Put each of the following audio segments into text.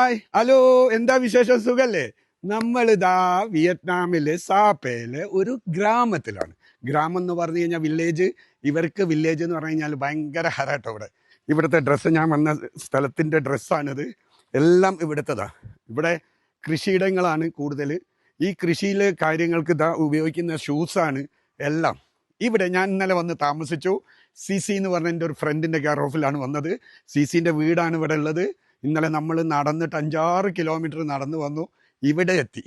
Hi hello എന്താ വിശേഷം? സുഖല്ലേ? നമ്മൾ നമ്മളിതാ വിയറ്റ്നാമിലെ സാപ്പയിലെ ഒരു ഗ്രാമത്തിലാണ്. ഗ്രാമം എന്ന് പറഞ്ഞു കഴിഞ്ഞാൽ വില്ലേജ്. ഇവർക്ക് വില്ലേജ് എന്ന് പറഞ്ഞു കഴിഞ്ഞാൽ ഭയങ്കര ഹരാട്ടോ ഇവിടെ. ഇവിടുത്തെ ഡ്രസ്സ് ഞാൻ വന്ന സ്ഥലത്തിന്റെ ഡ്രസ്സാണിത്. എല്ലാം ഇവിടുത്തതാ. ഇവിടെ കൃഷിയിടങ്ങളാണ് കൂടുതൽ ഈ കൃഷിയിലെ കാര്യങ്ങൾക്ക് ഇതാ ഉപയോഗിക്കുന്ന ഷൂസാണ് എല്ലാം. ഇവിടെ ഞാൻ ഇന്നലെ വന്ന് താമസിച്ചു. സി സി എന്ന് പറഞ്ഞ എന്റെ ഒരു ഫ്രണ്ടിന്റെ കെയർ ഓഫിലാണ് വന്നത്. സി സിന്റെ വീടാണ് ഇവിടെ ഉള്ളത്. ഇന്നലെ നമ്മൾ നടന്നിട്ട് അഞ്ചാറ് കിലോമീറ്റർ നടന്നു വന്നു ഇവിടെ എത്തി.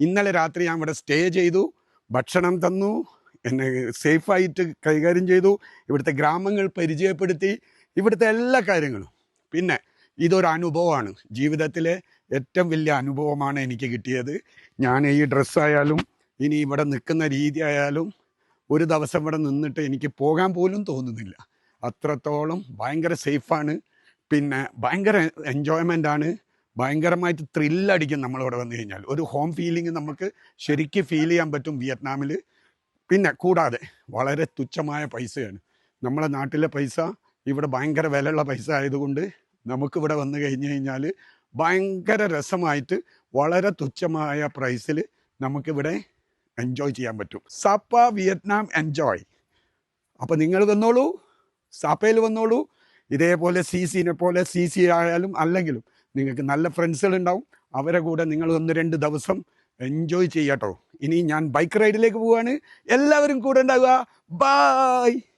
ഇന്നലെ രാത്രി ഞാൻ ഇവിടെ സ്റ്റേ ചെയ്തു ഭക്ഷണം തന്നു എന്നെ സേഫായിട്ട് കൈകാര്യം ചെയ്തു ഇവിടുത്തെ ഗ്രാമങ്ങൾ പരിചയപ്പെടുത്തി ഇവിടുത്തെ എല്ലാ കാര്യങ്ങളും. പിന്നെ ഇതൊരു അനുഭവമാണ്. ജീവിതത്തിലെ ഏറ്റവും വലിയ അനുഭവമാണ് എനിക്ക് കിട്ടിയത്. ഞാൻ ഈ ഡ്രസ്സായാലും ഇനി ഇവിടെ നിൽക്കുന്ന രീതി ആയാലും ഒരു ദിവസം ഇവിടെ നിന്നിട്ട് എനിക്ക് പോകാൻ പോലും തോന്നുന്നില്ല. അത്രത്തോളം ഭയങ്കര സേഫാണ് പിന്നെ ഭയങ്കര എൻജോയ്മെന്റ് ആണ്. ഭയങ്കരമായിട്ട് ത്രില്ലടിക്കും നമ്മളിവിടെ വന്നു കഴിഞ്ഞാൽ. ഒരു ഹോം ഫീലിംഗ് നമുക്ക് ശരിക്കും ഫീൽ ചെയ്യാൻ പറ്റും വിയറ്റ്നാമിൽ. പിന്നെ കൂടാതെ വളരെ തുച്ഛമായ പൈസയാണ്. നമ്മളെ നാട്ടിലെ പൈസ ഇവിടെ ഭയങ്കര വിലയുള്ള പൈസ ആയതുകൊണ്ട് നമുക്കിവിടെ വന്നു കഴിഞ്ഞു കഴിഞ്ഞാൽ ഭയങ്കര രസമായിട്ട് വളരെ തുച്ഛമായ പ്രൈസിൽ നമുക്കിവിടെ എൻജോയ് ചെയ്യാൻ പറ്റും. സാപ്പ വിയറ്റ്നാം എൻജോയ് അപ്പോൾ നിങ്ങൾ വന്നോളൂ. സാപ്പയിൽ വന്നോളൂ. ഇതേപോലെ സി സിനെ പോലെ സി സി ആയാലും അല്ലെങ്കിലും നിങ്ങൾക്ക് നല്ല ഫ്രണ്ട്സുകൾ ഉണ്ടാവും അവരെ കൂടെ നിങ്ങൾ ഒന്ന് രണ്ട് ദിവസം എൻജോയ് ചെയ്യാട്ടോ. ഇനി ഞാൻ ബൈക്ക് റൈഡിലേക്ക് പോവാണ്. എല്ലാവരും കൂടെ ഉണ്ടാവുക. ബായ്